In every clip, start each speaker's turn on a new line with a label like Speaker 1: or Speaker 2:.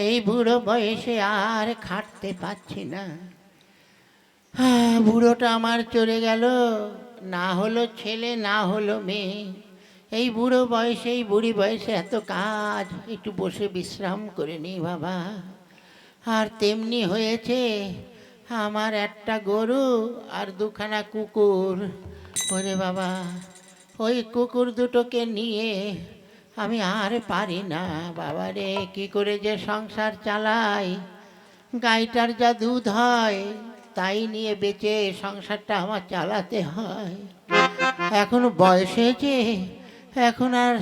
Speaker 1: এই বুড়ো বয়সে আর খাটতে পাচ্ছি না। বুড়োটা আমার চলে গেল, না হলো ছেলে, না হলো মেয়ে। এই বুড়ো বয়সে, এই বুড়ি বয়সে এত কাজ, একটু বসে বিশ্রাম করে নিই বাবা। আর তেমনি হয়েছে, আমার একটা গরু আর দুখানা কুকুর। ওরে বাবা, ওই কুকুর দুটোকে নিয়ে আমি আর পারি না। বাবা রে, কী করে যে সংসার চালাই? গাইটার যা দুধ হয় তাই নিয়ে বেঁচে সংসারটা আমার চালাতে হয়। এখন বয়স হয়েছে, এখন আর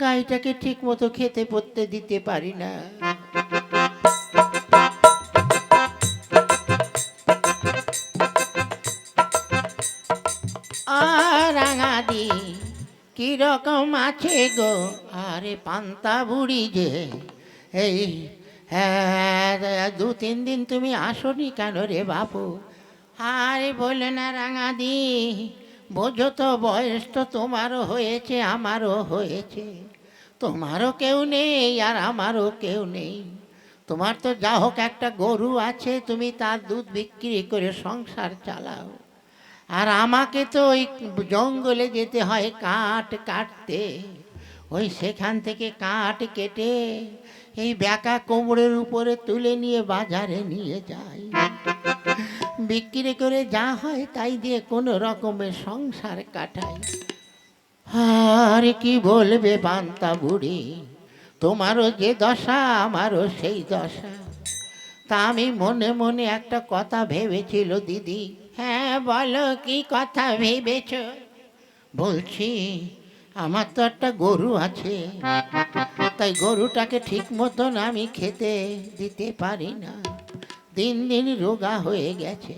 Speaker 1: গাইটাকে ঠিক মতো খেতে পড়তে দিতে পারি না। কীরকম আছে গো। আরে পান্তা বুড়ি যে, এই হ্যাঁ দু তিন দিন তুমি আসনি কেন রে বাপু? আরে বলে না রাঙাদি, বোঝো তো বয়স তো তোমারও হয়েছে, আমারও হয়েছে। তোমারও কেউ নেই আর আমারও কেউ নেই। তোমার তো যা হোক একটা গরু আছে, তুমি তার দুধ বিক্রি করে সংসার চালাও। আর আমাকে তো ওই জঙ্গলে যেতে হয় কাঠ কাটতে। ওই সেখান থেকে কাঠ কেটে এই ব্যাকা কোমরের উপরে তুলে নিয়ে বাজারে নিয়ে যাই। বিক্রি করে যা হয় তাই দিয়ে কোনো রকমের সংসার কাটাই। আর কি বলবে বান্তা বুড়ি? তোমারও যে দশা, আমারও সেই দশা। তা আমি মনে মনে একটা কথা ভেবেছিল দিদি। বলো কি কথা ভেবেছ? বলছি, আমার তো একটা গরু আছে। তাই গরুটাকে ঠিক মতন আমি খেতে দিতে পারি না। দিন দিন রোগা হয়ে গেছে।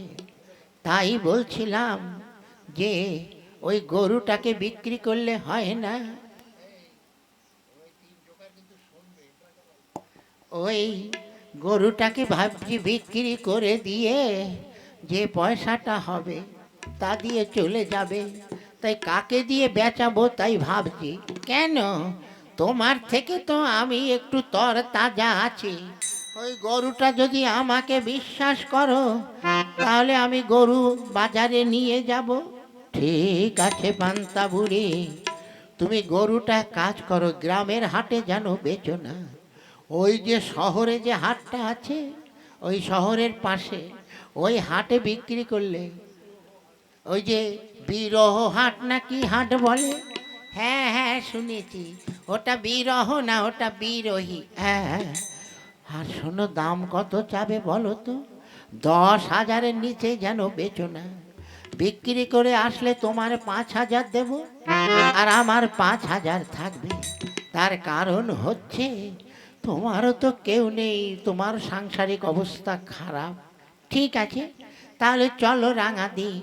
Speaker 1: তাই বলছিলাম যে, ওই গরুটাকে বিক্রি করলে হয় না। ওই গরুটাকে ভাবছি বিক্রি করে দিয়ে যে পয়সাটা হবে তা দিয়ে চলে যাবে। তাই কাকে দিয়ে বেচাবো তাই ভাবছি। কেন? তোমার থেকে তো আমি একটু তর তাজা আছি। ওই গরুটা যদি আমাকে বিশ্বাস করো, তাহলে আমি গরু বাজারে নিয়ে যাব। ঠিক আছে পান্তা বুড়ি, তুমি গরুটা কাজ করো, গ্রামের হাটে যেন বেচো না। ওই যে শহরে যে হাটটা আছে, ওই শহরের পাশে ওই হাটে বিক্রি করলে, ওই যে বিরহ হাট নাকি হাট বলে? হ্যাঁ হ্যাঁ শুনেছি। ওটা বিরহ না, ওটা বিরোহী। হ্যাঁ হ্যাঁ। আর শোনো, দাম কত চাবে বলো তো? দশ হাজারের নিচে যেন বেচো না। বিক্রি করে আসলে তোমার পাঁচ হাজার দেব? আর আমার পাঁচ হাজার থাকবে। তার কারণ হচ্ছে, তোমারও তো কেউ নেই, তোমার সাংসারিক অবস্থা খারাপ। ঠিক আছে? তাহলে চলো রাঙা দিই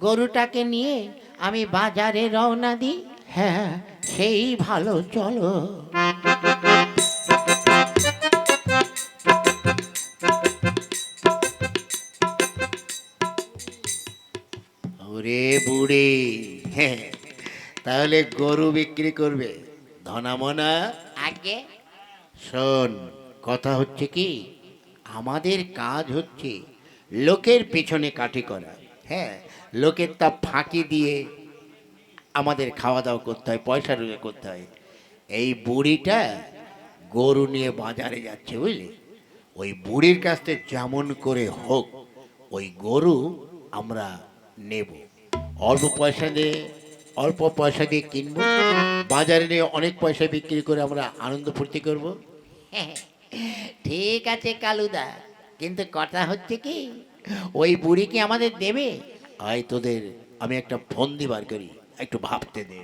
Speaker 1: গরুটাকে নিয়ে আমি বাজারে রওনা দিই হ্যাঁ সেই ভালো চলো। ওরে বুড়ি হ্যাঁ তাহলে গরু বিক্রি করবে। ধনামনা? আগে। শোন কথা হচ্ছে কি? আমাদের কাজ হচ্ছে লোকের পেছনে কাঠি করা। হ্যাঁ লোকের তা ফাঁকি দিয়ে আমাদের খাওয়া দাওয়া করতে হয়, পয়সা রোজগার করতে হয়। এই বুড়িটা গরু নিয়ে বাজারে যাচ্ছে, বুঝলি? ওই বুড়ির কাছ থেকে যেমন করে হোক, ওই গরু আমরা নেব। অল্প পয়সা দিয়ে, অল্প পয়সা দিয়ে কিনবো। বাজারে নিয়ে অনেক পয়সা বিক্রি করে আমরা আনন্দ ফুর্তি করব। ঠিক আছে, কালুদা। কিন্তু কথা হচ্ছে কি, ওই বুড়ি কি আমাদের দেবে? আয় তোদের, আমি একটা ফোন দিবার করি, একটু ভাবতে দে।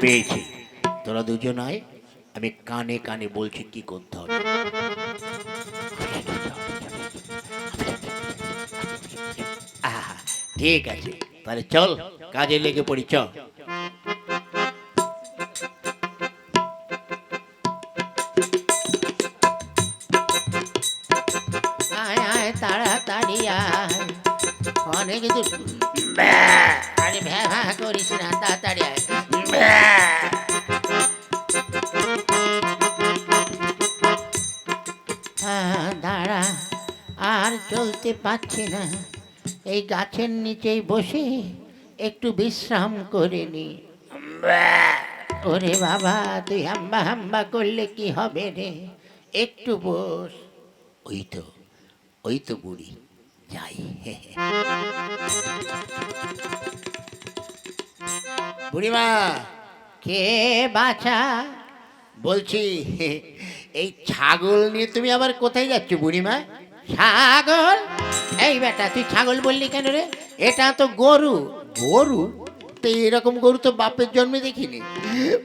Speaker 1: পেয়েছি। তোরা দুজন আয়, আমি কানে কানে বলছি কি করতে হবে। ঠিক আছে, তাহলে চল, কাজে লেগে পড়ি, চল। অনেক দূর আরে ভ্যা ভ্যা করিস না তাড়াতাড়ি হ্যাঁ, দাঁড়া আর চলতে পারছি না। এই গাছের নিচেই বসে একটু বিশ্রাম করে নি। ওরে বাবা তুই হাম্বা হাম্বা করলে কি হবে রে? একটু বস। ওই তো ওই তো বুড়ি। যাই। বুড়িমা কে বাছা? বলছি এই ছাগল নিয়ে তুমি আবার কোথায় যাচ্ছ বুড়িমা? ছাগল? এই বেটা তুই ছাগল বললি কেন রে? এটা তো গরু। গরু? তো এরকম গরু তো বাপের জন্মে দেখিনি।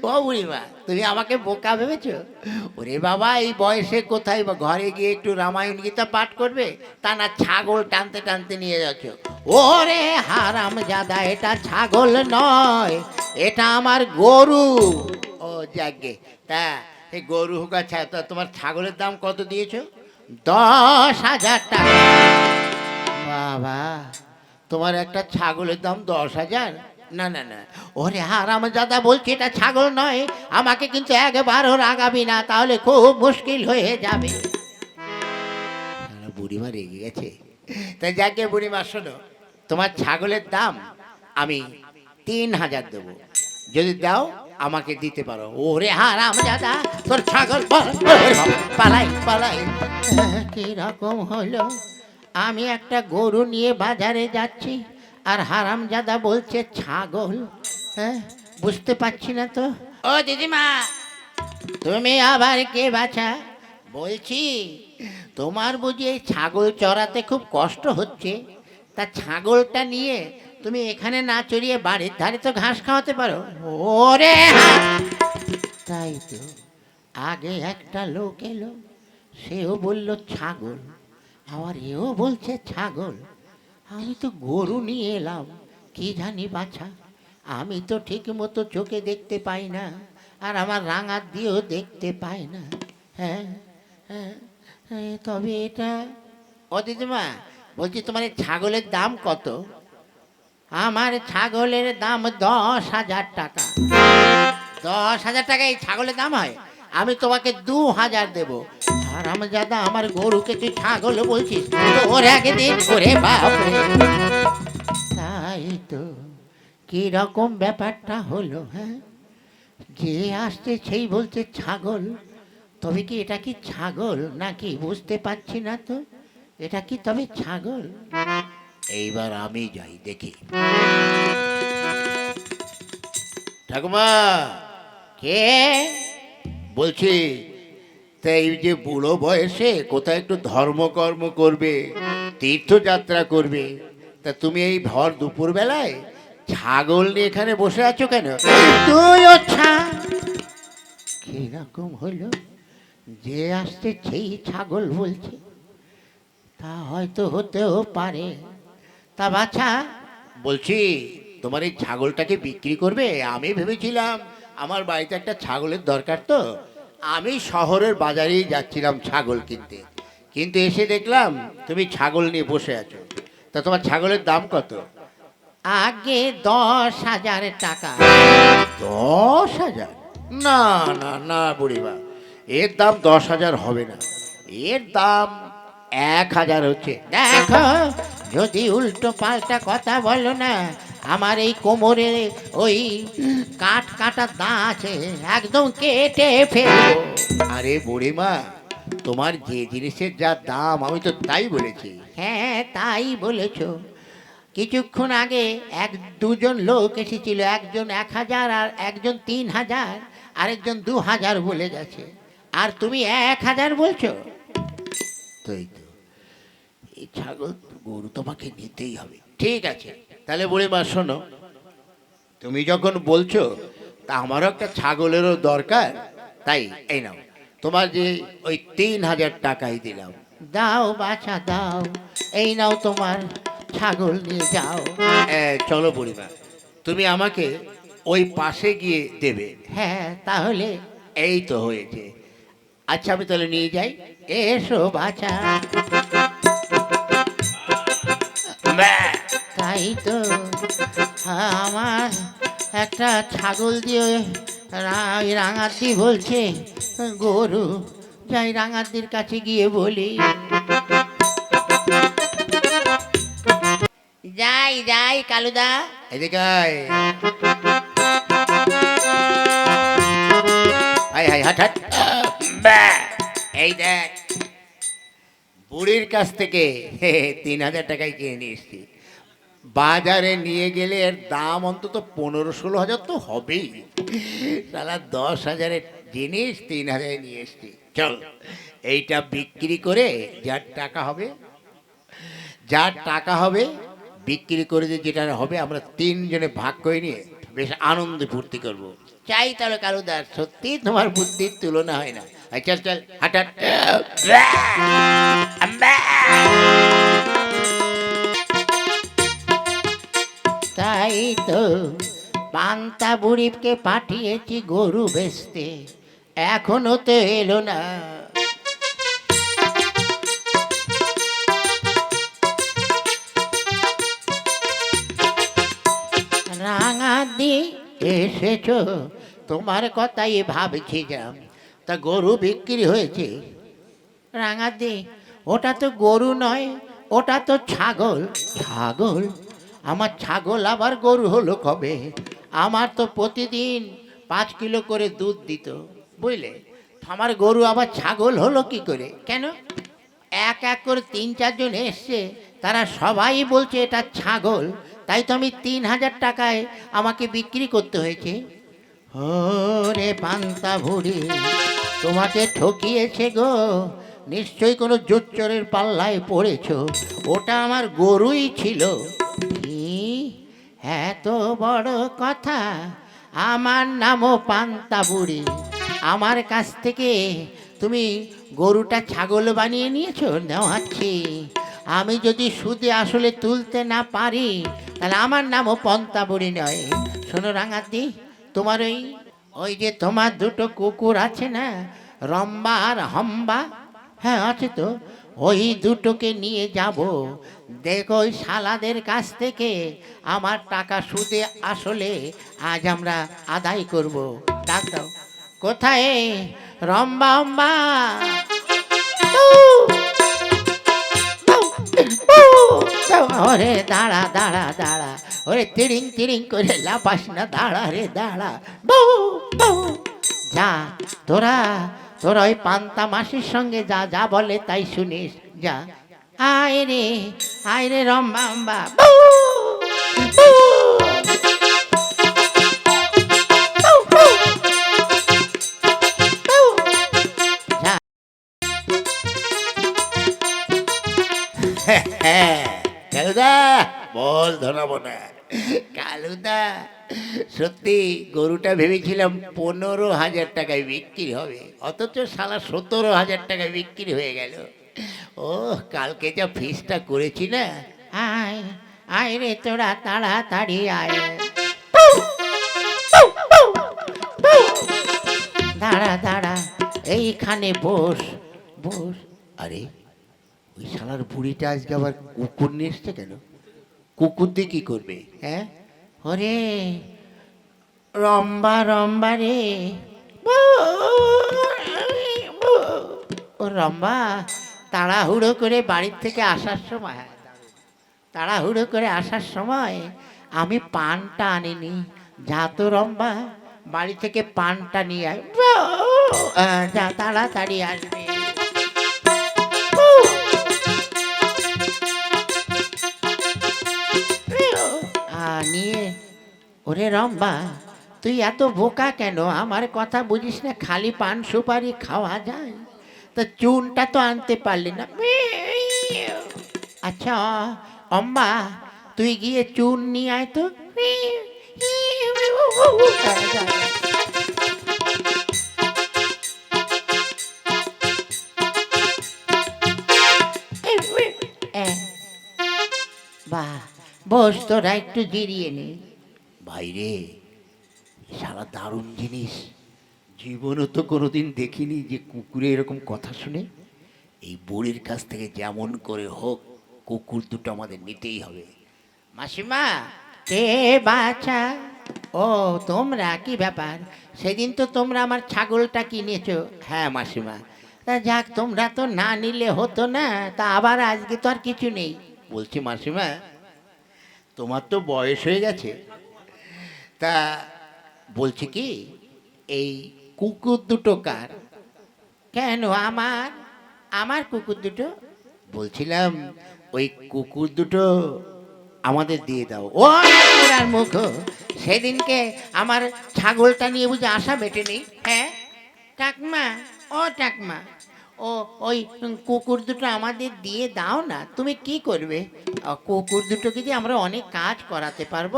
Speaker 1: বুড়িমা, তুমি আমাকে বোকা ভেবেছো? ওরে বাবা, এই বয়সে কোথায় বা ঘরে গিয়ে একটু রামায়ণ গীতা পাঠ করবে? তা না ছাগল টানতে টানতে নিয়ে যাচ্ছ। ওরে হারাম জাদা, এটা ছাগল নয়, এটা আমার গরু। ও যাকে তা এই গরু হোক আচ্ছা তোমার ছাগলের দাম কত দিয়েছ? দশ হাজার টাকা। বাবা, তোমার একটা ছাগলের দাম দশ হাজার? না না না। ওরে হারাম দাদা বলছি, এটা ছাগল নয়। আমাকে কিন্তু একবারও রাগাবি না, তাহলে খুব মুশকিল হয়ে যাবে। বুড়িমা রেগে গেছে। তাই যাকে বুড়িমা, শোনো, তোমার ছাগলের দাম আমি তিন হাজার দেবো। যদি দাও, আমাকে দিতে পারো। ওরে হারাম দাদা তোর ছাগল পালাই পালাই। কি রকম হলো? আমি একটা গরু নিয়ে বাজারে যাচ্ছি। আর হারাম জাদা বলছে ছাগল। হ্যাঁ বুঝতে পারছি না তো? ও দিদিমা তুমি আবার কে বাছা? বলছি তোমার বুঝি এই ছাগল চড়াতে খুব কষ্ট হচ্ছে? তা ছাগলটা নিয়ে তুমি এখানে না চড়িয়ে বাড়ির ধারে তো ঘাস খাওয়াতে পারো? ওরে! তাই তো আগে একটা লোক এলো সেও বলল ছাগল। আবার এও বলছে ছাগল। আমি তো গরু নিয়ে এলাম কি জানি বাছা। আমি তো ঠিক মতো চোখে দেখতে পাই না আর আমার রাঙার দিয়েও দেখতে পাই না। হ্যাঁ হ্যাঁ হ্যাঁ, তবে এটা ও দিদিমা বলছি তোমার এই ছাগলের দাম কত? আমার ছাগলের দাম দশ হাজার টাকা। দশ হাজার টাকা এই ছাগলের দাম হয়? আমি তোমাকে দু হাজার দেবো। দাদা আমার গরুকে তুই ছাগল বলছিস ওর একদিন করে বাপরে তাই তো কি রকম ব্যাপারটা হলো হ্যাঁ? যে আসছে সেই বলছে ছাগল। তবে কি এটা কি ছাগল নাকি বুঝতে পারছি না তো, এটা কি তবে ছাগল? এইবার আমি যাই দেখি। ঠাকুমা! কে? বলছি তা এই যে বুড়ো বয়সে কোথায় একটু ধর্মকর্ম করবে তীর্থযাত্রা করবে তা তুমি এই ভর দুপুর বেলায় ছাগল নিয়ে এখানে বসে আছো কেন? তুইও ছা কীরকম হলো? যে আসছে সেই ছাগল বলছে তা হয়তো হতেও পারে। তা বাছা বলছি তোমার এই ছাগলটাকে বিক্রি করবে? আমি ভেবেছিলাম আমার বাড়িতে একটা ছাগলের দরকার তো। আমি শহরের বাজারেই যাচ্ছিলাম ছাগল কিনতে। কিন্তু এসে দেখলাম তুমি ছাগল নিয়ে বসে আছো। তা তোমার ছাগলের দাম কত? আগে দশ হাজার টাকা। দশ হাজার? না না না বুড়িমা। এর দাম দশ হাজার হবে না। এর দাম এক হাজার হচ্ছে। দেখো যদি উল্টো পাল্টা কথা বলো না আমার এই কোমরে ওই কাঠ কাটা দা আছে একদম কেটে ফেলব আরে বুড়িমা তোমার যে জিনিসের যা দাম আমি তো তাই বলেছি। হ্যাঁ তাই বলেছ। কিছুক্ষণ আগে এক দুজন লোক এসেছিল একজন এক হাজার আর একজন তিন হাজার আরেকজন দু হাজার বলে গেছে। আর তুমি এক হাজার বলছো? তাই তো। এই ছাগল গরু তোমাকে নিতেই হবে। ঠিক আছে, তাহলে বলে মা, শোনো, তুমি যখন বলছো, তা আমারও একটা ছাগলেরও দরকার, তাই এই নাও, তোমার যে ওই তিন হাজার টাকাই দিলাম। দাও বাছা, দাও, এই নাও তোমার ছাগল নিয়ে যাও। চলো বুড়িমা তুমি আমাকে ওই পাশে গিয়ে দেবে। হ্যাঁ তাহলে? এই তো হয়েছে। আচ্ছা আমি তাহলে নিয়ে যাই। এসো বাছা। তাই তো আমার একটা ছাগল দিয়ে রাঙাতি বলছে গরু যাই রাঙাতির কাছে গিয়ে বলি। যাই যাই কালুদা।
Speaker 2: এদিকে হাট হাট। এই দেখ বুড়ির কাছ থেকে তিন হাজার টাকায় কিনে নিয়ে এসছি। বাজারে নিয়ে গেলে এর দাম অন্তত পনেরো ষোলো হাজার তো হবেই। সালা দশ হাজারের জিনিস তিন হাজারে নিয়ে এসছি। চল, এইটা বিক্রি করে যার টাকা হবে, যার টাকা হবে, বিক্রি করে যে যেটা হবে, আমরা তিনজনে ভাগ করে নিয়ে বেশ আনন্দে ফুর্তি করব।
Speaker 1: চাই তাহলে কালুদা
Speaker 2: সত্যি তোমার বুদ্ধির তুলনা হয় না। চল চল, হাট হাট।
Speaker 1: তাই তো পান্তা বুড়িকে পাঠিয়েছি গরু বেচতে। এখনও তো এলো না। রাঙাদি এসেছ? তোমার কথাই ভাবছি যাম তা গরু বিক্রি হয়েছে? রাঙাদি ওটা তো গরু নয়, ওটা তো ছাগল। ছাগল? আমার ছাগল আবার গরু হলো কবে? আমার তো প্রতিদিন পাঁচ কিলো করে দুধ দিত, বুঝলে? আমার গরু আবার ছাগল হলো কি করে? কেন? এক এক করে তিন চারজন এসছে, তারা সবাই বলছে এটা ছাগল। তাই তো আমি তিন হাজার টাকায় আমাকে বিক্রি করতে হয়েছে। ওরে পান্তা ভুড়ি, তোমাকে ঠকিয়েছে গো। নিশ্চয়ই কোনো জোচ্চরের পাল্লায় পড়েছ। ওটা আমার গরুই ছিল। এত বড় কথা। আমার নামও পান্তা বুড়ি আমার কাছ থেকে তুমি গরুটা ছাগল বানিয়ে নিয়েছো? নেওয়াচ্ছি। আমি যদি সুদে আসলে তুলতে না পারি তাহলে আমার নামও পন্তা বুড়ি নয়। শোনো রাঙাতি, তোমার ওই ওই যে তোমার দুটো কুকুর আছে না, রম্বা আর হম্বা হ্যাঁ আছে তো, ওই দুটোকে নিয়ে যাব। দেখো ওই শালাদের কাছ থেকে আমার টাকা সুদে আসলে আজ আমরা আদায় করব। ডাক দাও। কোথায়? রম্বা, হম্বা। ওরে দাঁড়া দাঁড়া দাঁড়া। ওরে তিরিং তিরিং করে লাপাস না, দাঁড়া রে, দাঁড়া। বউ বউ, যা, তোরা তোরা ওই পান্তা মাসির সঙ্গে যা যা বলে তাই শুনিস, যা। আয় রে আয় রে রম্বা অম্বা
Speaker 2: কালুদা বল ধরাবো না কালুদা সত্যি গরুটা ভেবেছিলাম পনেরো হাজার টাকায় বিক্রি হবে অথচ সালা সতেরো হাজার টাকায় বিক্রি হয়ে গেল। ও কালকে যা ফিসটা করেছি না?
Speaker 1: আয় আয় রে তোরা তাড়াতাড়ি আয়। দাঁড়া দাঁড়া এইখানে বস বস।
Speaker 2: আরে ওই শালার বুড়িটা আজকে আবার কুকুর নিয়ে এসছে কেন? কুকুর দিয়ে কি করবে?
Speaker 1: হ্যাঁ? ওরে, রম্বা রম্বা রে। ও রম্বা, তাড়াহুড়ো করে বাড়ির থেকে আসার সময়, তাড়াহুড়ো করে আসার সময় আমি পানটা আনিনি। যা তো রম্বা, বাড়ি থেকে পানটা নিয়ে আয়। যা তাড়াতাড়ি আসবে। ওরে রম্বা, তুই এত বোকা কেন? আমার কথা বুঝিস না, খালি পান সুপারি খাওয়া যায়? তা চুনটা তো আনতে পারলি না। আচ্ছা অম্বা, তুই গিয়ে চুন নিয়ে আয় তো। বাহ, বস, তোরা একটু জিরিয়ে নে।
Speaker 2: ভাইরে সারা দারুণ জিনিস। জীবনও তো কোনোদিন দেখিনি যে কুকুরে এরকম কথা শুনে। এই বুড়ির কাছ থেকে যেমন করে হোক, কুকুর দুটো আমাদের নিতেই হবে।
Speaker 1: মাসিমা, কে বাছা? ও, তোমরা কি ব্যাপার? সেদিন তো তোমরা আমার ছাগলটা কিনেছো।
Speaker 2: হ্যাঁ মাসিমা।
Speaker 1: তা যাক, তোমরা তো না নিলে হতো না, তা আবার আজকে তো আর কিছু নেই।
Speaker 2: বলছি মাসিমা, তোমার তো বয়স হয়ে গেছে। তা বলছি কি, এই কুকুর দুটো কার?
Speaker 1: কেন, আমার আমার কুকুর দুটো?
Speaker 2: বলছিলাম, ওই কুকুর দুটো আমাদের দিয়ে দাও।
Speaker 1: ও পুরার মুখ, সেদিনকে আমার ছাগলটা নিয়ে বুঝে আশা বেটে নেই হ্যাঁ? টাকমা ও টাকমা ও, ওই কুকুর দুটো আমাদের দিয়ে দাও না, তুমি কি করবে? কুকুর দুটোকে দিয়ে আমরা অনেক কাজ করাতে পারব,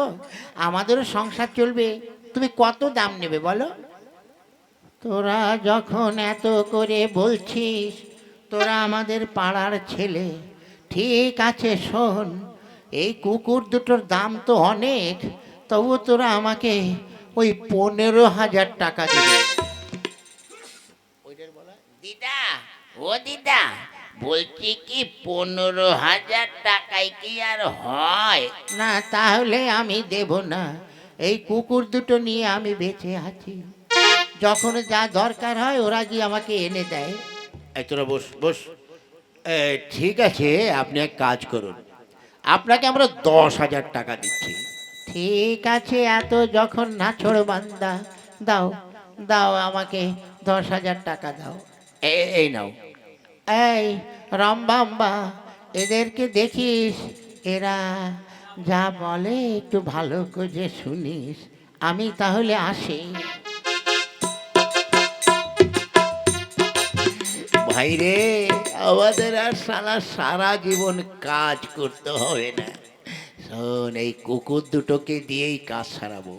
Speaker 1: আমাদেরও সংসার চলবে, তুমি কত দাম নেবে বলো? তোরা যখন এত করে বলছিস, তোরা আমাদের পাড়ার ছেলে, ঠিক আছে শোন, এই কুকুর দুটোর দাম তো অনেক তবু তোরা আমাকে ওই পনেরো হাজার টাকা দিবি।
Speaker 3: দিদা! ও দিদা বলছি কি পনেরো হাজার টাকায় কি আর হয়?
Speaker 1: না তাহলে আমি দেব না। এই কুকুর দুটো নিয়ে আমি বেঁচে আছি। যখন যা দরকার হয় ওরা গিয়ে আমাকে এনে দেয়।
Speaker 2: এই তোরা বস বস। এ, ঠিক আছে আপনি এক কাজ করুন। আপনাকে আমরা দশ হাজার টাকা দিচ্ছি।
Speaker 1: ঠিক আছে এত যখন নাছড় বান্দা দাও দাও আমাকে দশ হাজার টাকা দাও।
Speaker 2: এ- এই নাও।
Speaker 1: এই রম্বাম্বা এদেরকে দেখিস, এরা যা বলে একটু ভালো করে শুনিস। আমি তাহলে আসি।
Speaker 2: ভাই রে আমাদের আর সারা সারা জীবন কাজ করতে হবে না। শোন, এই কুকুর দুটোকে দিয়েই কাজ সারাবো।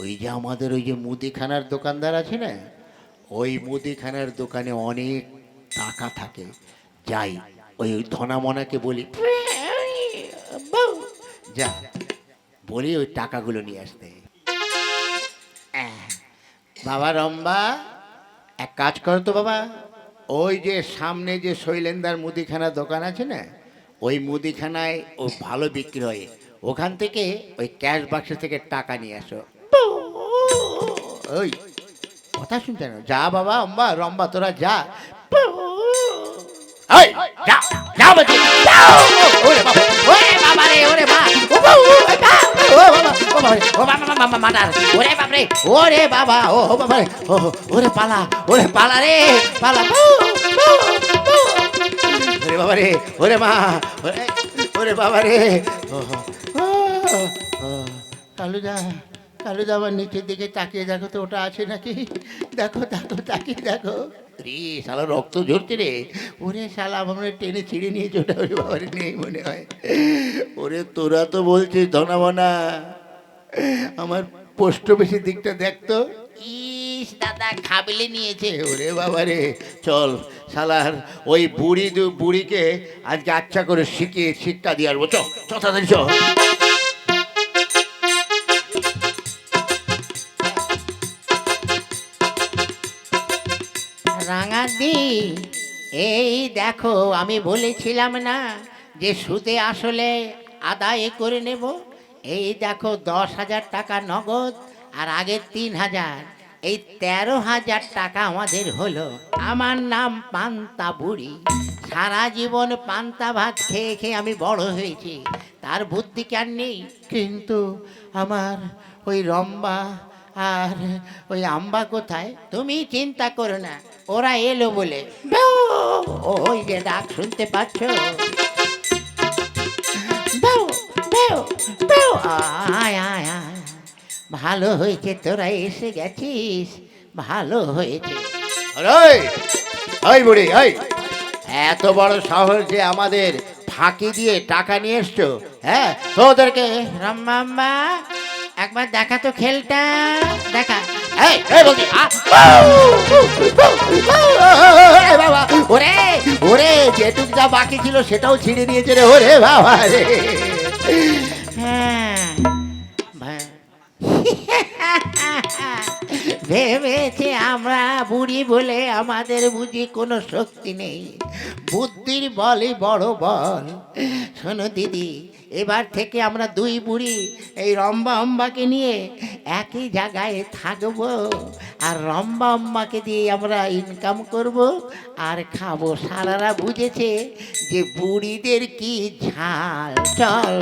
Speaker 2: ওই যে আমাদের ওই যে মুদিখানার দোকানদার আছে না, ওই মুদিখানার দোকানে অনেক টাকা থাকে। যাই, ওই ধনামনাকে বলি যা, বলি ওই টাকাগুলো নিয়ে আসতে। বাবা রম্বা, এক কাজ করো তো বাবা, ওই যে সামনে যে শৈলেন্দার মুদিখানা দোকান আছে না, ওই মুদিখানায় ও ভালো বিক্রি হয়। ওখান থেকে ওই ক্যাশ বাক্স থেকে টাকা নিয়ে আসো। ওই, কথা শুনতে না। যা বাবা অম্বা রম্বা, তোরা যা এই, যা, যা বলছি, যাও। ওরে বাবা,
Speaker 1: ওরে বাবা রে ওরে বা ও বাবা ও বাবা ও বাবা বাবা বাবা মাদার ওরে বাবা রে ওরে বাবা ও বাবা রে ওরে পালা ওরে পালা রে পালা।
Speaker 2: ওরে বাবা রে ওরে মা ওরে ওরে বাবা রে ও, ও, কালুদা কালুদা আবার নিচের দিকে তাকিয়ে দেখো তো ওটা আছে নাকি? দেখো দেখো তাকিয়ে দেখো। রে শালা রক্ত ঝরছে রে। ওরে শালা আমরা টেনে ছিঁড়ে নিয়েছে ওটা ওরে বাবার নেই মনে হয়। ওরে তোরা তো বলছিস ধনাবনা। আমার পোস্ট অফিসের দিকটা দেখতো
Speaker 3: ইস দাদা খাবলে নিয়েছে।
Speaker 2: ওরে বাবা রে চল। শালার ওই বুড়ি বুড়িকে আজকে আচ্ছা করে শিখিয়ে শিক্ষা দিয়ে আসব। চ তাড়াতাড়ি চ
Speaker 1: রাঙাদি এই দেখো, আমি বলেছিলাম না যে সুদে আসলে আদায় করে নেব। এই দেখো, দশ হাজার টাকা নগদ আর আগের তিন হাজার। এই তেরো হাজার টাকা আমাদের হলো। আমার নাম পান্তা বুড়ি। সারা জীবন পান্তা ভাত খেয়ে খেয়ে আমি বড় হয়েছি। তার বুদ্ধি কেন নেই, কিন্তু আমার ওই রম্বা আর ওই আম্বা কোথায়? তুমি চিন্তা করো না ওরা এলো বলে ওই যে ডাক শুনতে পাচ্ছ? আয় আয় আয় ভালো হয়েছে তোরা এসে গেছিস ভালো হয়েছে।
Speaker 2: বুড়ি এত বড় শহর যে আমাদের ফাঁকি দিয়ে টাকা নিয়ে এসছো হ্যাঁ? তোদেরকে
Speaker 1: রাম্বাম্বা একবার দেখা তো খেলটা। দেখা।
Speaker 2: ওরে ওরে যেটুক যা বাকি ছিল সেটাও ছিঁড়ে নিয়েছে রে ওরে বাবা রে।
Speaker 1: হ্যাঁ। ভেবেছে আমরা বুড়ি বলে আমাদের বুঝি কোনো শক্তি নেই। বুদ্ধির বলই বড় বল। শোনো দিদি এবার থেকে আমরা দুই বুড়ি এই রম্বা অম্বাকে নিয়ে একই জায়গায় থাকব আর রম্বা অম্বাকে দিয়ে আমরা ইনকাম করব আর খাব। সারারা বুঝেছে যে বুড়িদের কি ঝাল, চল।